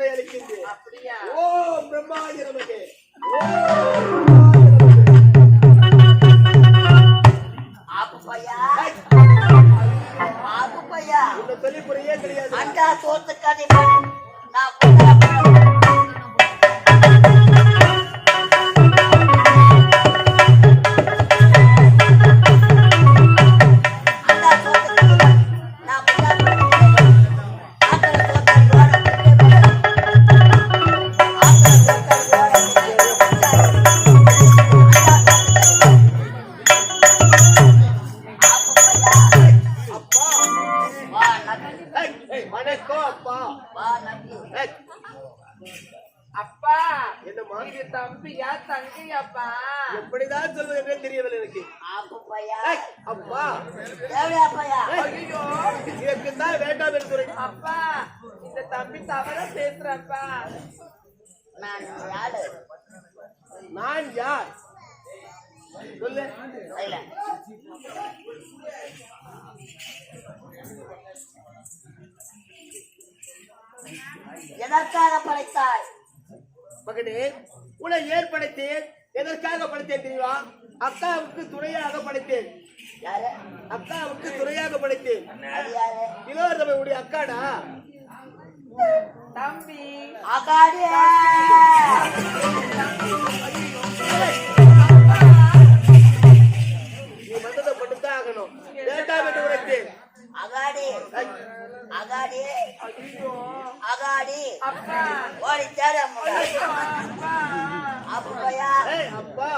திறனை அளிக்கின்றேன் ஓம் பிரம்மாஜி நமக்கு. இந்த சொல்லி புரியே கிடையாது அண்டா சோத்து கதை நான் அப்பா. தேவையா பையா ஐயோ. இதற்கு தான் வேண்டாம் என்று அப்பா இந்த தம்பி தவறா பேசுறப்பா. நான் யாரு? நான் யார்? சொல்லு. இல்ல. எதற்காக படைத்தாய்? மகனே உன்னை ஏன் படைத்தேன் எதற்காக படைத்தேன் தெரியுமா? அக்காவுக்கு துணையாக படைத்தேன். அக்காவுக்கு துணையாக படைத்தேன் இளவரசமையுடைய அக்காடா? தம்பி. அகாடி நீ வந்ததை மட்டும்தான் ஆகணும். உரைத்தேன் அகாடி. அகாடி. ஐயோ. அகாடி. அப்பா. ஓடி தேட அப்பா. அப்பு அப்பா.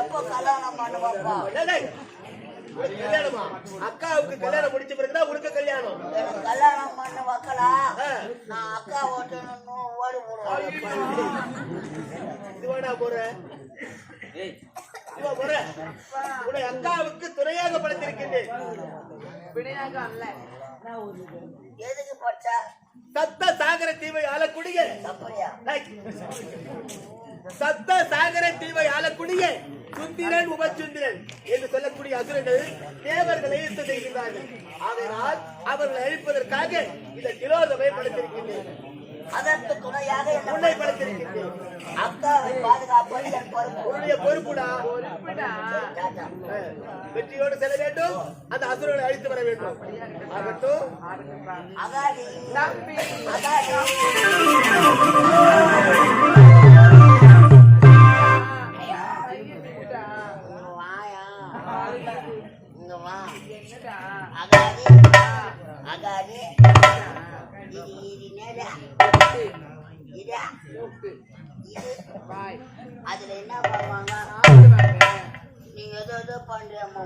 எப்போ கல்யாணம் பண்ணுவாப்பா அக்காவுக்கு கல்யாணம் முடிச்ச பிறகுதான் உனக்கு கல்யாணம். கல்யாணம் பண்ண வைக்கலாம் ஆ. நான் அக்கா ஓட்டணும்னு ஓடி விடுவேன் இதுவாடா போற? இதுவா போற? உன்னை அக்காவுக்கு துணையாக படைத்திருக்கின்றேன். எதுக்கு படிச்சா? சத்த சாகர தீவை ஆளக்கூடிய. சத்த சாகர தீவை ஆளக்கூடிய சுந்திரன் உபசுந்திரன் என்று சொல்லக்கூடிய அசுரர்கள் தேவர்களை யுத்தம் செய்கின்றார்கள் ஆகையினால் அவர்களை அழிப்பதற்காக இந்த திலோதமை படைத்திருக்கின்றேன் அதற்கு துணையாக என்ன உன்னை படைத்திருக்கின்றேன் அக்காவை பாதுகாப்பது என் பொறுப்பு. உன்னுடைய பொறுப்புடா. பொறுப்புடா. டாடா. அஹ், வெற்றியோடு செல்ல வேண்டும். அந்த அசுரனை அழித்து வர வேண்டும். ஆகட்டும். அகாடி அகாடி இது இது நேரா இதா மூக்கு இது வாய் அதுல என்ன பண்ணுவாங்க? நீ ஏதோ ஏதோ பண்றியம்மா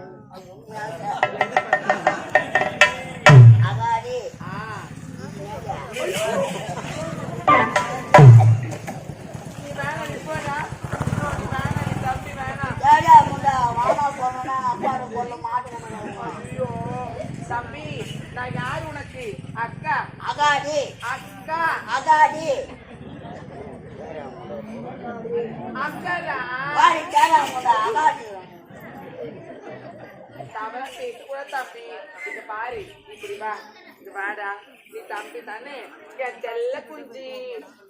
பேச கூட தம்பி இங்க பாரு இப்படி வா இங்க வாடா நீ தம்பி தானே என் செல்ல குஞ்சி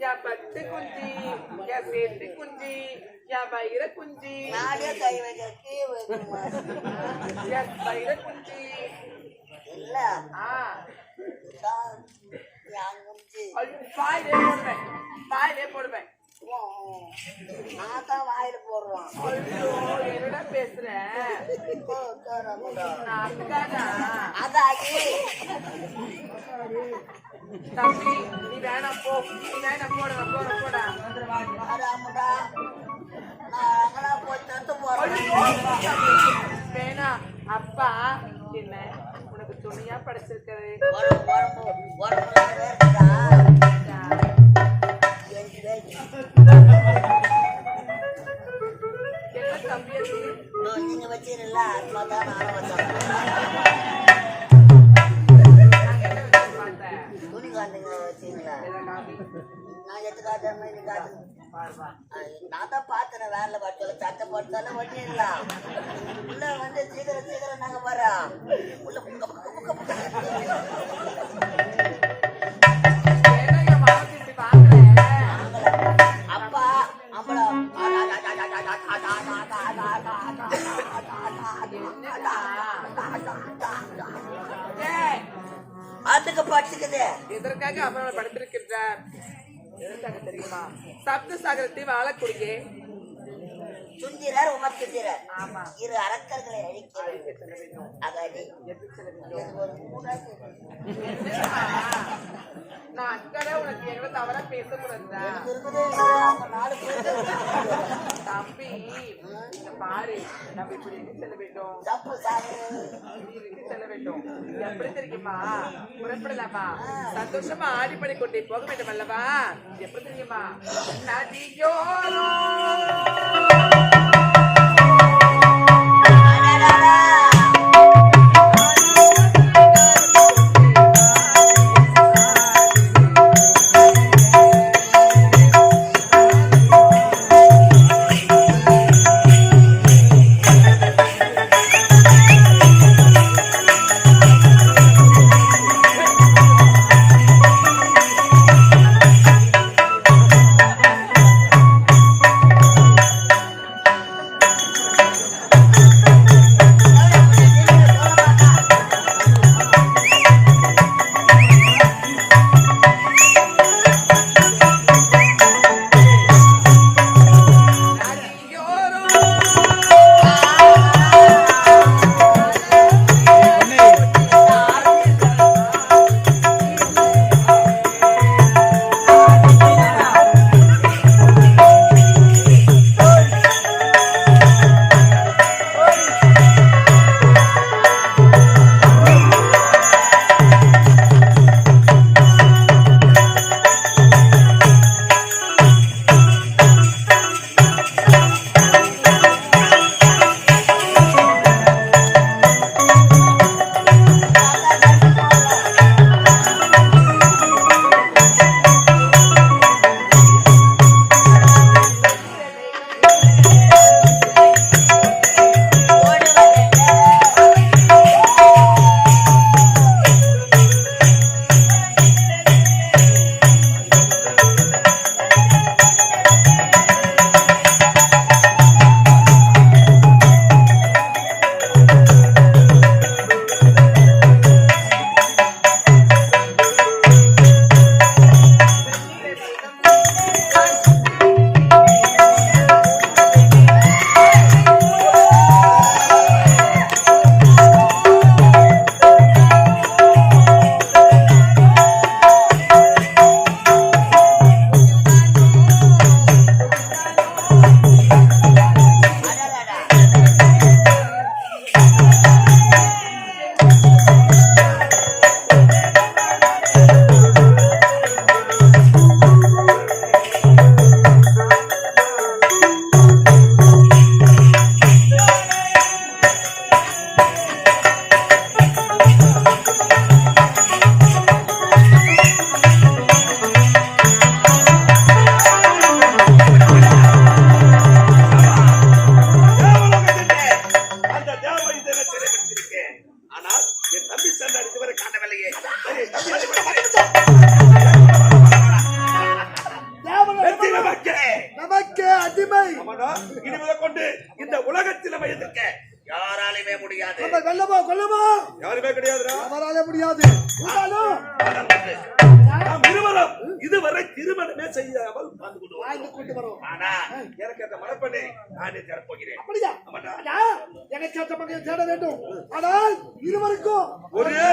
என் பட்டு குஞ்சி என் சேட்டு குஞ்சி என் வயிற குஞ்சி நானே கை வைக்க கீ வைக்கணுமா என் ஐயோ, வாயிலே ஐயோ என்னடா பேசுற? ஓ, கேடா முண்டா. நான் அக்காடா அகாடி தம்பி நீ வேணாம் போ. நீ வேணாம் போட போட போடா. நான் போய் தத்து போறேன். அப்பா என்ன உனக்கு துணியா படைச்சிருக்கிறது? துணி காட்டுங்க வச்சீங்களா நான் எடுத்து காட்டுறேன் இது காட்டு நான் தான் பார்த்தேன் வேலை பட்டல சட்டை போட்டாலும் வண்டி இல்ல உள்ள வந்து சீக்கிரம் சீக்கிரம் நாங்கள் வரோம் உள்ள புக்க புக்க புக்க புக்க சுந்திரர் உமர் சுந்திரர். ஆமா. இரு அரக்கர்களை அழிக்க வேண்டும். அகடி நான் அக்கறை உனக்கு எங்களை தவறா பேசக்கூடாதுடா. எனக்கு இருக்குது தம்பி இங்க பாரு. நம்ம இப்படி எங்க செல்ல வேண்டும்? தப்பு செல்ல வேண்டும்? எப்படி தெரியுமா? புறப்படலாமா? சந்தோஷமா ஆடி பண்ணி கொண்டே போக வேண்டும் அல்லவா எப்படி தெரியுமா? நதியோரோ. நானே அப்படியா? எனக்கு ஏற்ற மகளை தேட வேண்டும். ஆனால் இருவருக்கும் ஒரே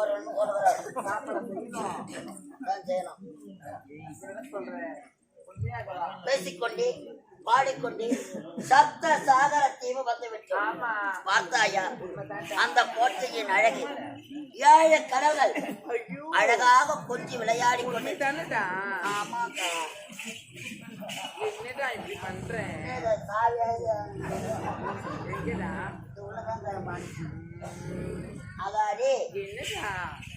போடுறாரு அதான் செய்யணும் பேசிக்கொண்டு பாடிக்கொண்டு சப்த சாகர தீவு வந்து விட்டோம். ஆமா. பார்த்தாயா? அந்த கோட்டையின் அழகு. ஏழு கடல்கள் அழகாக கொஞ்சி விளையாடி கொண்டு ஆமாக்கா. என்னடா இப்படி பண்றேன் என்னடா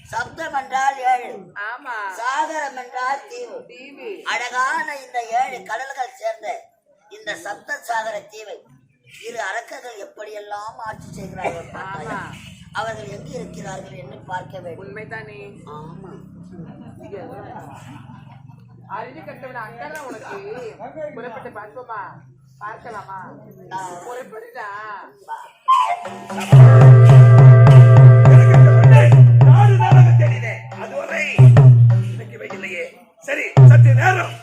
சப்தம் என்றால் ஏழு. ஆமா. சாகரம் என்றால் தீவு. அழகான இந்த ஏழு கடல்கள் சேர்ந்த இந்த சப்த சாகர தீவை. இரு அரக்கர்கள் எப்படியெல்லாம் ஆட்சி செய்கிறார்கள். அவர்கள் எங்கு இருக்கிறார்கள் என்று பார்க்க வேண்டும். உண்மைதானே? ஆமா. அறிவு கட்டவன அக்கறை உனக்கு. புறப்பட்டு பார்ப்போமா? பார்க்கலாமா? புறப்படுடா. தேவையில்லையே சரி சத்திய நேரம்.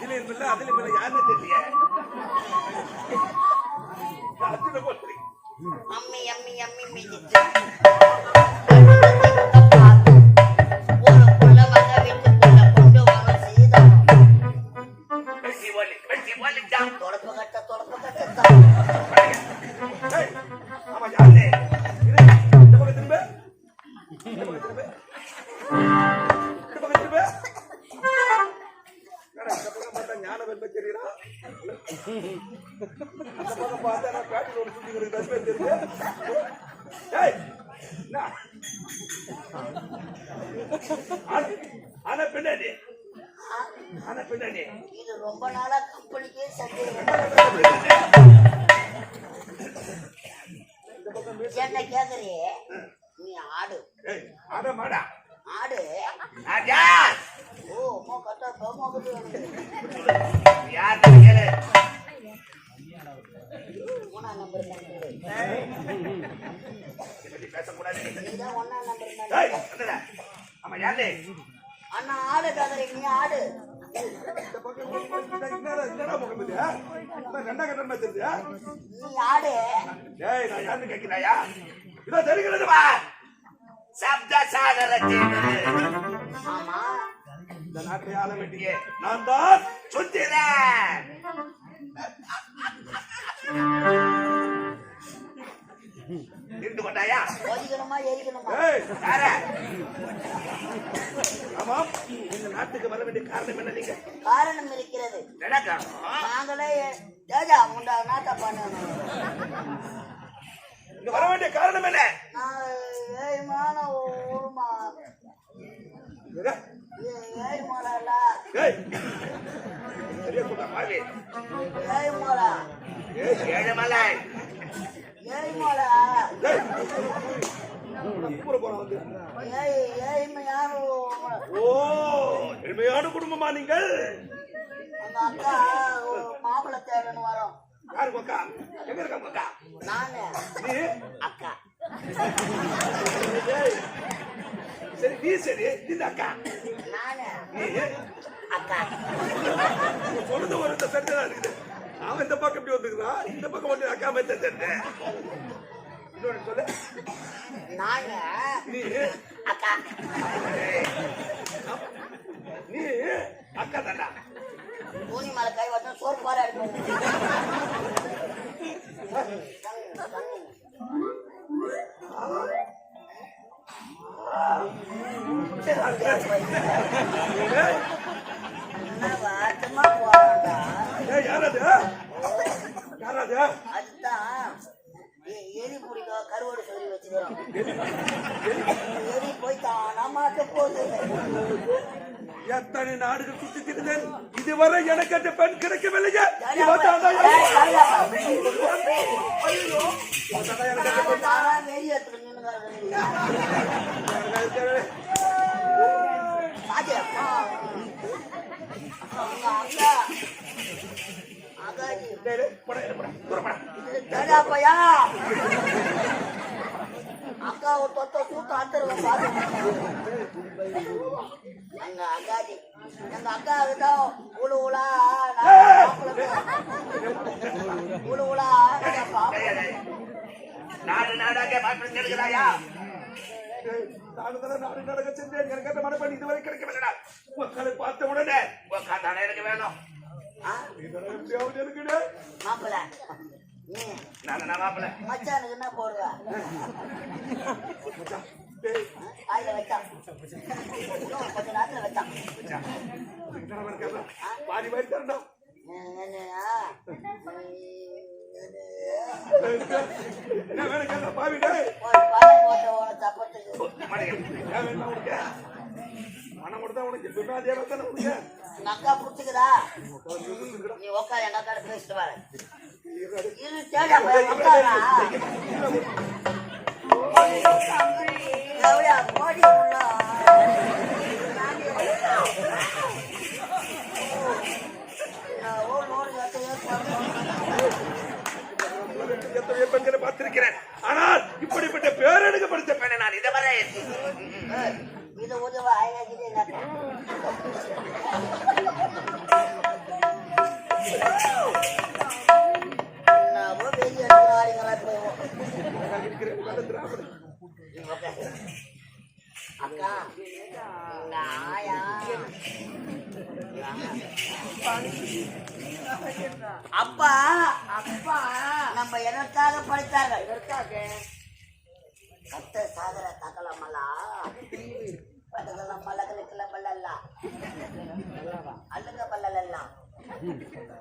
இதுல இருப்பில்ல, அதுல இருப்பில்ல, யாருன்னு தெரியலையே. அம்மி அம்மி அம்மி மிதிச்சு ஆன- ஆன பின்னாடி. ஆன பின்னாடி. இது ரொம்ப நாளா கம்பெனிக்கே சந்தேகம் ரெண்டா கட்டணமா ஆடு ஏய், நான் யாருன்னு கேட்கிறாயா? இதோ தெரிகிறது வா. சப்த சாகர இந்த நாட்டை ஆள வேண்டிய நான் தான் சுத்திரன். நின்று கொண்டாயா ஒதிக்கணுமா எரிக்கணுமா இந்த நாட்டுக்கு வர வேண்டிய காரணம் என்ன நீங்க? காரணம் இருக்கிறது. என்ன காரணம் நாங்களே தேஜா உண்டா நாட்டை பண்ணணும் இங்க வர வேண்டிய காரணம் என்ன? ஏழ்மலா. ஏழ்மலா ஏய், ஏய், கூப்பிட போறான் ஓ எளிமையான குடும்பமா நீங்கள் மாப்பிள்ள அக்கா ஒரு மாப்பிள்ளை தேடணும் வரோம் யாரு அக்கா எங்க இருக்கா உங்க அக்கா நானு நீ அக்கா சரி நீ சரி இந்த அக்கா நானு நீ அக்கா நீ சொல்றது ஒரு இந்த சட்டை தான் இருக்குது அவன் இந்த பக்கம் இப்படி வந்துக்கிறான் இந்த பக்கம் வந்து அக்கா மாதிரி தந்தேன் இன்னொன்னு சொல்லு. நாங்க நீ. அக்கா. நீ. அக்கா தாண்டா. தூணி மேல கை சோறு எலி பிடிக்க கருவோடு சொல்லி வச்சுக்கிறோம். எலி போய் தானா மாட்ட போகுது எத்தனை நாடுகள் சுத்தி திரிந்தேன்? இதுவரை எனக்கு அந்த பெண் கிடைக்கவில்லையே. எனக்கு- ஐயா. இவன் தாண்டா எனக்கு அந்த பெண். தானா வெளியே எடுத்துட்டு நின்னுக்கிறாரு. பாத்தியா? அவங்க அக்கா அக்காடி டேய், டேய், போடா, போடா, தூரம் போடா. இது தெரியாப்பையா அக்கா ஒரு தொத்த சூத்த அத்தருவ பாரு எங்க எங்க அக்கா தான் உழு உலா உழு உலா நாடு நாடாக பார்த்து எடுக்கிறாயா நாடு நாடக சென்றேன் எனக்கு மனப்பணி இதுவரை கிடைக்கவில்லைடா மக்களை பார்த்த உடனே உக்கா தானே எனக்கு வேணும் மாப்பிள்ள. மச்சானுக்கு என்ன போடுவ? காயில வச்சான் கொஞ்ச நேரத்துல வச்சான் என்ன வேணும் கேட்டா பாவி பணம் கொடுத்தா உனக்கு சொன்னா அதே மாதிரி தானே உனக்கு அக்கா புடிச்சுக்குதா? நீ உட்கார் எங்க அக்கா பேசிட்டு வர இது தேடா கோடி எத்தனையோ பெண்களை பார்த்திருக்கிறேன். ஆனால் இப்படிப்பட்ட பேரடுக்கு படித்த பெண்ணை நான் இதுவரை இது உதவ அக்கா அப்பா அப்பா நம்ம எதற்காக படித்தார்கள் எதற்காக கத்த பல்லல்ல அழுக பல்லலல்ல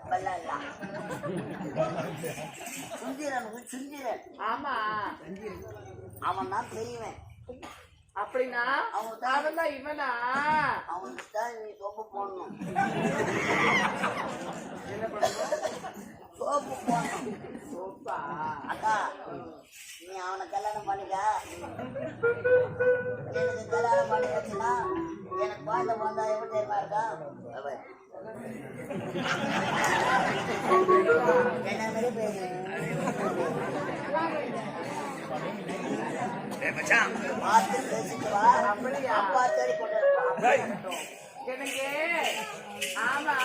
பல்லல்ல சுந்திரன் ஆமா. அவன் தான் பெரியவன். அப்படின்னா அவன் தான் இவனா? அவனுக்கு தான் நீ சோப்பு போடணும். என்ன சோப்பு போடணும். சோப்பா? அக்கா நீ அவனை கல்யாணம் பண்ணிக்க. எனக்கு கல்யாணம் பண்ணி வச்சுனா எனக்கு குழந்தை வந்தா எப்படி தெரியுமா இருக்கா. என்ன மாதிரி பார்த்து பேசிட்டு வா. அப்பா தேடி கொண்டு இருப்பான் எனக்கு ஆமா.